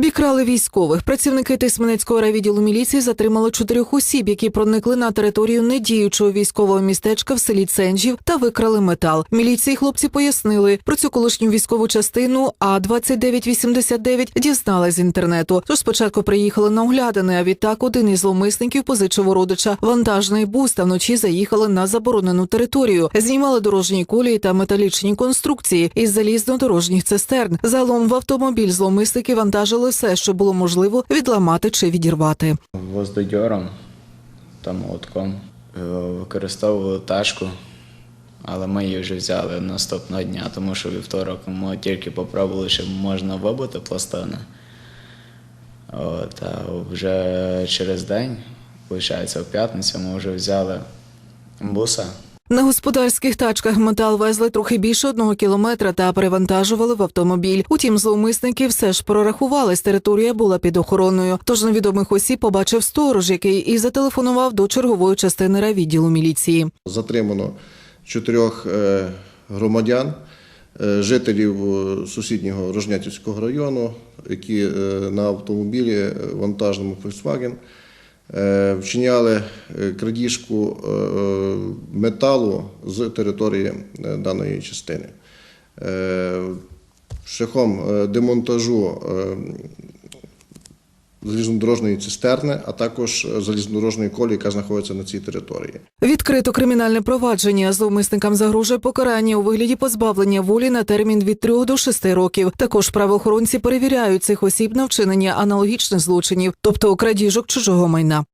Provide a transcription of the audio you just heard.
Обікрали військових. Працівники Тисменецького райвідділу міліції затримали чотирьох осіб, які проникли на територію недіючого військового містечка в селі Ценжів та викрали метал. Міліції хлопці пояснили про цю колишню військову частину. А 2989 дізнали з інтернету. Тож спочатку приїхали на оглядини, а відтак один із зловмисників позичив у родича вантажний бус та вночі заїхали на заборонену територію. Знімали дорожні колії та металічні конструкції із залізно-дорожніх цистерн. Залом в автомобіль зловмисники вантажили все, що було можливо відламати чи відірвати. Воздодьором та молотком. Е, Використовували ташку, але ми її вже взяли наступного дня, тому що вівторок ми тільки попробували, що можна вибити пластини. От, а вже через день, виходить, в п'ятницю ми вже взяли буса. На господарських тачках метал везли трохи більше одного кілометра та перевантажували в автомобіль. Утім, зловмисники все ж прорахувались. Територія була під охороною. Тож невідомих осіб побачив сторож, який і зателефонував до чергової частини райвідділу міліції. Затримано чотирьох е, громадян, е, жителів е, сусіднього Рожнятівського району, які на автомобілі вантажному Volkswagen вчиняли е, крадіжку е, металу з території е, даної частини. Е, Шляхом е, демонтажу е, залізнодорожної цистерни, а також е, залізнодорожної колії, яка знаходиться на цій території. Відкрито кримінальне провадження. Зловмисникам загрожує покарання у вигляді позбавлення волі на термін від 3 до 6 років. Також правоохоронці перевіряють цих осіб на вчинення аналогічних злочинів, тобто крадіжок чужого майна.